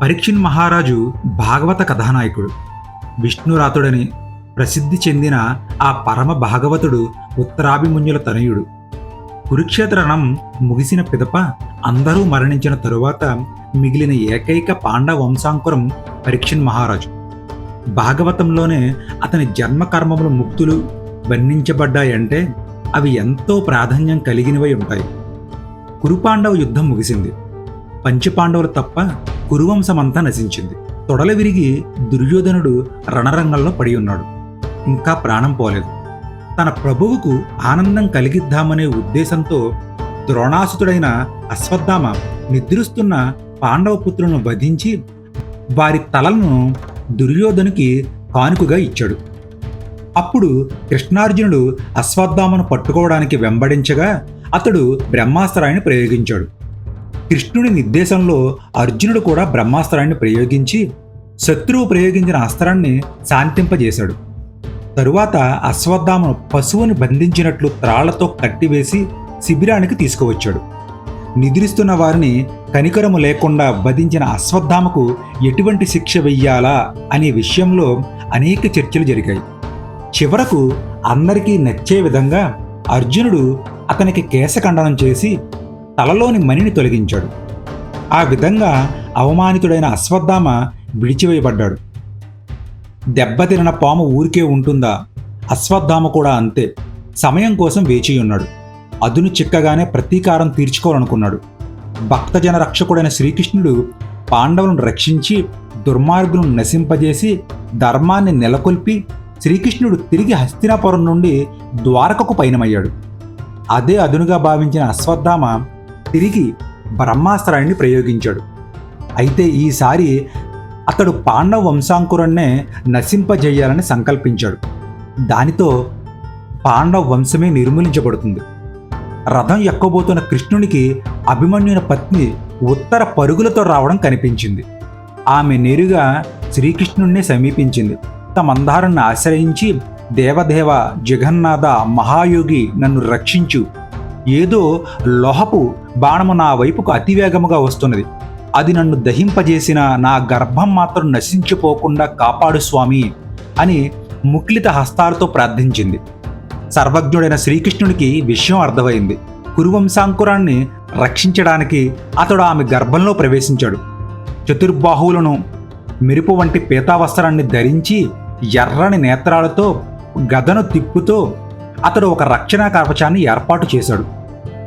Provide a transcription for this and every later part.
పరీక్షిన్ మహారాజు భాగవత కథానాయకుడు. విష్ణురాతుడని ప్రసిద్ధి చెందిన ఆ పరమ భాగవతుడు ఉత్తరాభిమున్యుల తనయుడు. కురుక్షేత్రణం ముగిసిన పిదప అందరూ మరణించిన తరువాత మిగిలిన ఏకైక పాండవ వంశాంకురం పరీక్షిన్ మహారాజు. భాగవతంలోనే అతని జన్మకర్మముల ముక్తులు వర్ణించబడ్డాయంటే అవి ఎంతో ప్రాధాన్యం కలిగినవై ఉంటాయి. కురుపాండవ యుద్ధం ముగిసింది. పంచపాండవులు తప్ప కురువంశమంతా నశించింది. తొడల విరిగి దుర్యోధనుడు రణరంగంలో పడి ఉన్నాడు. ఇంకా ప్రాణం పోలేదు. తన ప్రభువుకు ఆనందం కలిగిద్దామనే ఉద్దేశంతో ద్రోణాసుతుడైన అశ్వత్థామ నిద్రిస్తున్న పాండవ పుత్రులను వధించి వారి తలలను దుర్యోధనుకి కానుకగా ఇచ్చాడు. అప్పుడు కృష్ణార్జునుడు అశ్వత్థామను పట్టుకోవడానికి వెంబడించగా అతడు బ్రహ్మాస్త్రాన్ని ప్రయోగించాడు. కృష్ణుడి నిర్దేశంలో అర్జునుడు కూడా బ్రహ్మాస్త్రాన్ని ప్రయోగించి శత్రువు ప్రయోగించిన అస్త్రాన్ని శాంతింపజేశాడు. తరువాత అశ్వత్థామను పశువుని బంధించినట్లు త్రాళ్ళతో కట్టివేసి శిబిరానికి తీసుకువచ్చాడు. నిద్రిస్తున్న వారిని కనికరము లేకుండా బధించిన అశ్వత్థామకు ఎటువంటి శిక్ష వెయ్యాలా అనే విషయంలో అనేక చర్చలు జరిగాయి. చివరకు అందరికీ నచ్చే విధంగా అర్జునుడు అతనికి కేశఖండనం చేసి తలలోని మణిని తొలగించాడు. ఆ విధంగా అవమానితుడైన అశ్వత్థామ విడిచివేయబడ్డాడు. దెబ్బతిన పాము ఊరికే ఉంటుందా? అశ్వత్థామ కూడా అంతే. సమయం కోసం వేచి ఉన్నాడు. అదును చిక్కగానే ప్రతీకారం తీర్చుకోవాలనుకున్నాడు. భక్తజన రక్షకుడైన శ్రీకృష్ణుడు పాండవులను రక్షించి దుర్మార్గులను నశింపజేసి ధర్మాన్ని నెలకొల్పి శ్రీకృష్ణుడు తిరిగి హస్తినాపురం నుండి ద్వారకకు పయనమయ్యాడు. అదే అదునుగా భావించిన అశ్వత్థామ తిరిగి బ్రహ్మాస్త్రాన్ని ప్రయోగించాడు. అయితే ఈసారి అతడు పాండవ వంశాంకురాన్నే నశింపజేయాలని సంకల్పించాడు. దానితో పాండవ వంశమే నిర్మూలించబడుతుంది. రథం ఎక్కబోతున్న కృష్ణునికి అభిమన్యుని పత్ని ఉత్తర పరుగులతో రావడం కనిపించింది. ఆమె నేరుగా శ్రీకృష్ణుణ్ణి సమీపించింది. తమ ఆశ్రయించి దేవదేవ జగన్నాథ మహాయోగి నన్ను రక్షించు ఏదో లోహపు బాణము నా వైపుకు అతివేగముగా వస్తున్నది. అది నన్ను దహింపజేసిన నా గర్భం మాత్రం నశించిపోకుండా కాపాడు స్వామి అని ముక్లిత హస్తాలతో ప్రార్థించింది. సర్వజ్ఞుడైన శ్రీకృష్ణుడికి విషయం అర్థమైంది. కురువంశాంకురాన్ని రక్షించడానికి అతడు ఆమె గర్భంలో ప్రవేశించాడు. చతుర్బాహువులను మెరుపు వంటి పీతావస్త్రాన్ని ధరించి ఎర్రని నేత్రాలతో గదను తిప్పుతో అతడు ఒక రక్షణ కవచాన్ని ఏర్పాటు చేశాడు.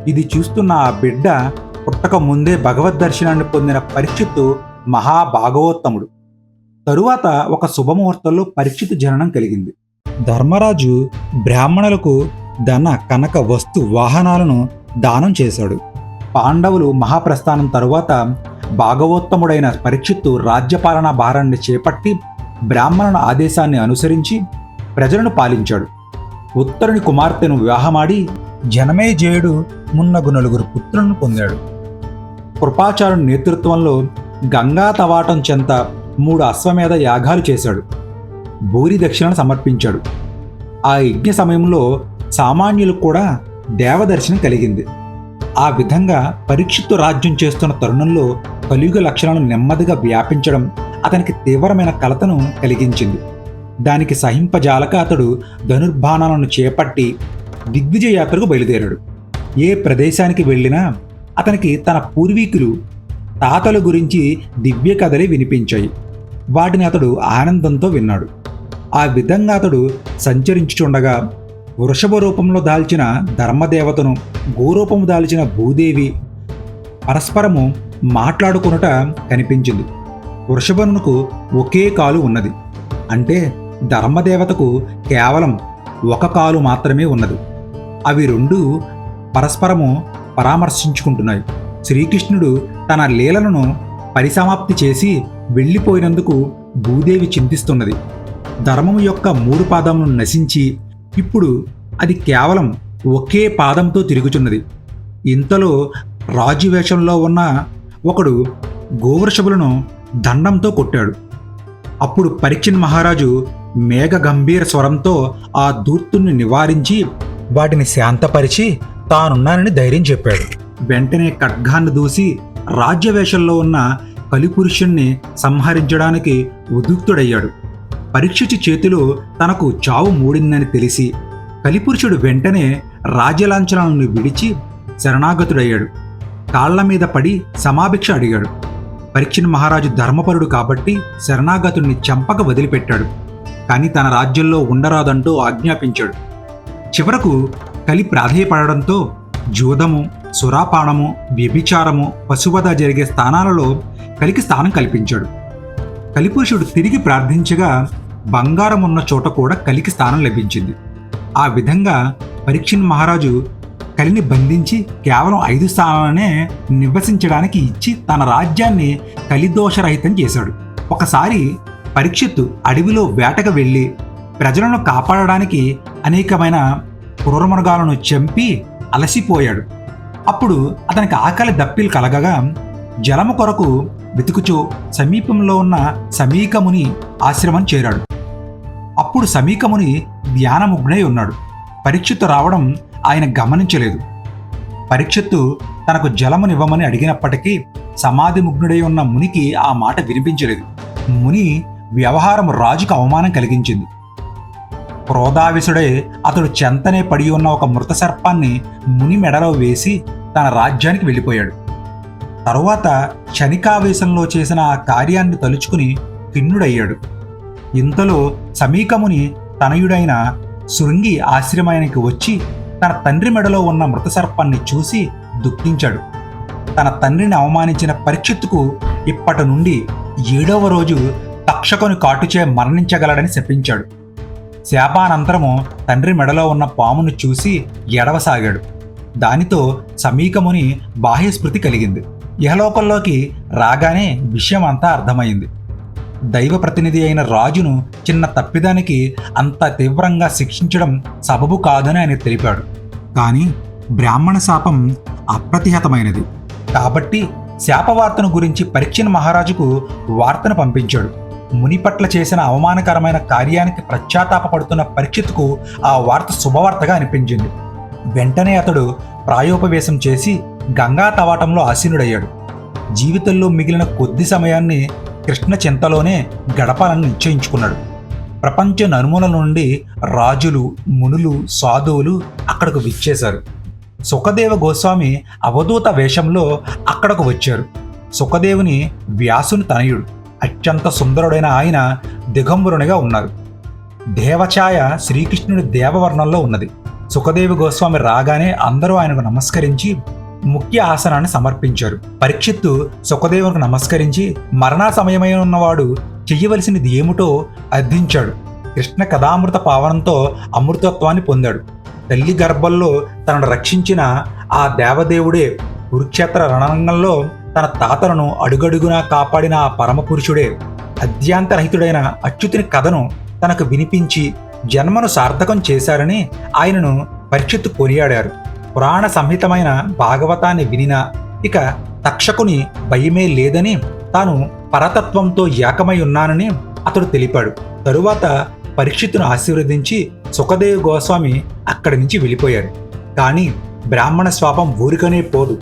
ఇది చూస్తున్న ఆ బిడ్డ పుట్టక ముందే భగవద్ దర్శనాన్ని పొందిన పరీక్షిత్తు మహాభాగవోత్తముడు. తరువాత ఒక శుభముహూర్తంలో పరీక్షితు జననం కలిగింది. ధర్మరాజు బ్రాహ్మణులకు ధన కనక వస్తు వాహనాలను దానం చేశాడు. పాండవులు మహాప్రస్థానం తరువాత భాగవోత్తముడైన పరీక్షిత్తు రాజ్యపాలనా భారాన్ని చేపట్టి బ్రాహ్మణుల ఆదేశాన్ని అనుసరించి ప్రజలను పాలించాడు. ఉత్తరుని కుమార్తెను వివాహమాడి జనమేజయుడు మున్నగు నలుగురు పుత్రులను పొందాడు. కృపాచారుని నేతృత్వంలో గంగా తవాటం చెంత మూడు అశ్వమేధ యాగాలు చేశాడు. భూరి దక్షిణను సమర్పించాడు. ఆ యజ్ఞ సమయంలో సామాన్యులకు కూడా దేవదర్శనం కలిగింది. ఆ విధంగా పరీక్షిత్తు రాజ్యం చేస్తున్న తరుణంలో కలియుగ లక్షణాలు నెమ్మదిగా వ్యాపించడం అతనికి తీవ్రమైన కలతను కలిగించింది. దానికి సహింపజాలక అతడు ధనుర్బాణాలను చేపట్టి దిగ్విజయ యాత్రకు బయలుదేరాడు. ఏ ప్రదేశానికి వెళ్ళినా అతనికి తన పూర్వీకులు తాతల గురించి దివ్య కథలే వినిపించాయి. వాటిని అతడు ఆనందంతో విన్నాడు. ఆ విధంగా అతడు సంచరించుచుండగా వృషభ రూపంలో దాల్చిన ధర్మదేవతను గోరూపము దాల్చిన భూదేవి పరస్పరము మాట్లాడుకునుట కనిపించింది. వృషభనుకు ఒకే కాలు ఉన్నది. అంటే ధర్మదేవతకు కేవలం ఒక కాలు మాత్రమే ఉన్నది. అవి రెండు పరస్పరము పరామర్శించుకుంటున్నాయి. శ్రీకృష్ణుడు తన లీలలను పరిసమాప్తి చేసి వెళ్ళిపోయినందుకు భూదేవి చింతిస్తున్నది. ధర్మము యొక్క మూడు పాదములను నశించి ఇప్పుడు అది కేవలం ఒకే పాదంతో తిరుగుచున్నది. ఇంతలో రాజు వేషంలో ఉన్న ఒకడు గోవృషభులను దండంతో కొట్టాడు. అప్పుడు పరీక్షణ్ మహారాజు మేఘ గంభీర స్వరంతో ఆ దూర్తుని నివారించి వాటిని శాంతపరిచి తానున్నానని ధైర్యం చెప్పాడు. వెంటనే ఖడ్గాన్ని దూసి రాజ్యవేషంలో ఉన్న కలిపురుషుణ్ణి సంహరించడానికి ఉద్యుక్తుడయ్యాడు. పరీక్షించి చేతిలో తనకు చావు మూడిందని తెలిసి కలిపురుషుడు వెంటనే రాజ్యలాంఛనాలను విడిచి శరణాగతుడయ్యాడు. కాళ్ళ మీద పడి సమాభిక్ష అడిగాడు. పరీక్షణ మహారాజు ధర్మపరుడు కాబట్టి శరణాగతుడిని చంపక వదిలిపెట్టాడు. కానీ తన రాజ్యంలో ఉండరాదంటూ ఆజ్ఞాపించాడు. చివరకు కలి ప్రాధేయపడడంతో జూదము సురాపానము వ్యభిచారము పశువధ జరిగే స్థానాలలో కలికి స్థానం కల్పించాడు. కలిపురుషుడు తిరిగి ప్రార్థించగా బంగారం ఉన్న చోట కూడా కలికి స్థానం లభించింది. ఆ విధంగా పరీక్షణ్ మహారాజు కలిని బంధించి కేవలం ఐదు స్థానాలనే నివసించడానికి ఇచ్చి తన రాజ్యాన్ని కలిదోషరహితం చేశాడు. ఒకసారి పరీక్షిత్తు అడవిలో వేటకు వెళ్ళి ప్రజలను కాపాడడానికి అనేకమైన క్రూరమృగాలను చంపి అలసిపోయాడు. అప్పుడు అతనికి ఆకలి దప్పిలు కలగగా జలము కొరకు వెతుకుచో సమీపంలో ఉన్న సమీకముని ఆశ్రమం చేరాడు. అప్పుడు సమీకముని ధ్యానముగ్నై ఉన్నాడు. పరీక్షిత్తు రావడం ఆయన గమనించలేదు. పరీక్షిత్తు తనకు జలమునివ్వమని అడిగినప్పటికీ సమాధి ముగ్నుడై ఉన్న మునికి ఆ మాట వినిపించలేదు. ముని వ్యవహారం రాజుకు అవమానం కలిగించింది. క్రోధావిసుడై అతడు చెంతనే పడి ఉన్న ఒక మృత సర్పాన్ని ముని మెడలో వేసి తన రాజ్యానికి వెళ్ళిపోయాడు. తరువాత క్షణికావేశంలో చేసిన ఆ కార్యాన్ని తలుచుకుని ఖిన్నుడయ్యాడు. ఇంతలో సమీకముని తనయుడైన శృంగి ఆశ్రమానికి వచ్చి తన తండ్రి మెడలో ఉన్న మృత సర్పాన్ని చూసి దుఃఖించాడు. తన తండ్రిని అవమానించిన పరీక్షిత్తుకు ఇప్పటి నుండి ఏడవ రోజు తక్షకుని కాటుచే మరణించగలడని శపించాడు. శాపానంతరము తండ్రి మెడలో ఉన్న పామును చూసి ఎడవసాగాడు. దానితో సమీకముని బాహ్యస్మృతి కలిగింది. ఇహలోకంలోకి రాగానే విషయం అంతా అర్థమైంది. దైవ ప్రతినిధి అయిన రాజును చిన్న తప్పిదానికి అంత తీవ్రంగా శిక్షించడం సబబు కాదని ఆయన తెలిపాడు. కానీ బ్రాహ్మణ శాపం అప్రతిహతమైనది. కాబట్టి శాపవార్తను గురించి పరీక్షణ మహారాజుకు వార్తను పంపించాడు. ముని పట్ల చేసిన అవమానకరమైన కార్యానికి పశ్చాత్తాపడుతున్న పరీక్షిత్కు ఆ వార్త శుభవార్తగా అనిపించింది. వెంటనే అతడు ప్రాయోపవేశం చేసి గంగా తవాటంలో ఆసీనుడయ్యాడు. జీవితంలో మిగిలిన కొద్ది సమయాన్ని కృష్ణ చింతలోనే గడపాలని నిశ్చయించుకున్నాడు. ప్రపంచ నలుమూల నుండి రాజులు మునులు సాధువులు అక్కడకు విచ్చేశారు. సుఖదేవ గోస్వామి అవధూత వేషంలో అక్కడకు వచ్చారు. సుఖదేవుని వ్యాసుని తనయుడు. అత్యంత సుందరుడైన ఆయన దిగంబరునిగా ఉన్నారు. దేవఛాయ శ్రీకృష్ణుడి దేవవర్ణంలో ఉన్నది. సుఖదేవి గోస్వామి రాగానే అందరూ ఆయనకు నమస్కరించి ముఖ్య ఆసనాన్ని సమర్పించారు. పరీక్షిత్తు సుఖదేవునికి నమస్కరించి మరణా సమయమై ఉన్నవాడు చెయ్యవలసినది ఏమిటో అర్థించాడు. కృష్ణ కథామృత పావనంతో అమృతత్వాన్ని పొందాడు. తల్లి గర్భంలో తనను రక్షించిన ఆ దేవదేవుడే కురుక్షేత్ర రణరంగంలో తన తాతలను అడుగడుగునా కాపాడిన ఆ పరమపురుషుడే అద్యాంతరహితుడైన అచ్యుతుని కథను తనకు వినిపించి జన్మను సార్థకం చేశారని ఆయనను పరీక్షిత్తు కొనియాడారు. పురాణ సంహితమైన భాగవతాన్ని వినినా ఇక తక్షకుని భయమే లేదని తాను పరతత్వంతో ఏకమై ఉన్నానని అతడు తెలిపాడు. తరువాత పరీక్షిత్తును ఆశీర్వదించి సుఖదేవ్ గోస్వామి అక్కడి నుంచి వెళ్ళిపోయారు. కానీ బ్రాహ్మణ స్వాపం ఊరికనే పోదు.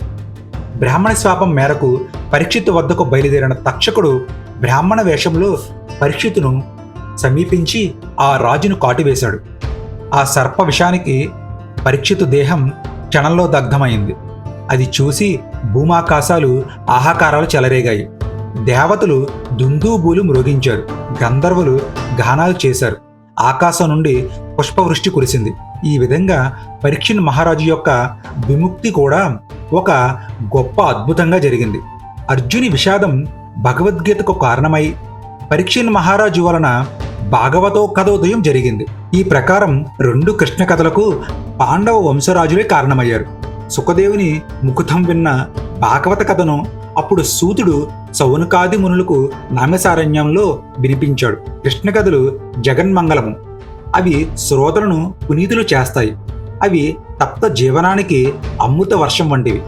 బ్రాహ్మణ శాపం మేరకు పరీక్షిత్ వద్దకు బయలుదేరిన తక్షకుడు బ్రాహ్మణ వేషంలో పరీక్షితును సమీపించి ఆ రాజును కాటివేశాడు. ఆ సర్ప విషానికి పరీక్షితు దేహం క్షణంలో దగ్ధమైంది. అది చూసి భూమాకాశాలు ఆహాకారాలు చెలరేగాయి. దేవతలు దుందూబూలు మృగించారు. గంధర్వులు గానాలు చేశారు. ఆకాశం నుండి పుష్పవృష్టి కురిసింది. ఈ విధంగా పరీక్షణ్ మహారాజు యొక్క విముక్తి కూడా ఒక గొప్ప అద్భుతంగా జరిగింది. అర్జుని విషాదం భగవద్గీతకు కారణమై పరీక్షణ్ మహారాజు వలన భాగవతో కథోదయం జరిగింది. ఈ ప్రకారం రెండు కృష్ణ కథలకు పాండవ వంశరాజులే కారణమయ్యారు. సుఖదేవుని ముకుతం విన్న భాగవత కథను అప్పుడు సూతుడు సౌనకాది మునులకు నామసారణ్యంలో వినిపించాడు. కృష్ణ కథలు జగన్మంగళము. అవి శ్రోతలను పునీతులు చేస్తాయి. అవి తప్త జీవనానికి అమృత వర్షం వంటివి.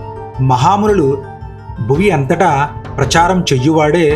మహామునులు భువి అంతటా ప్రచారం చెయ్యువాడే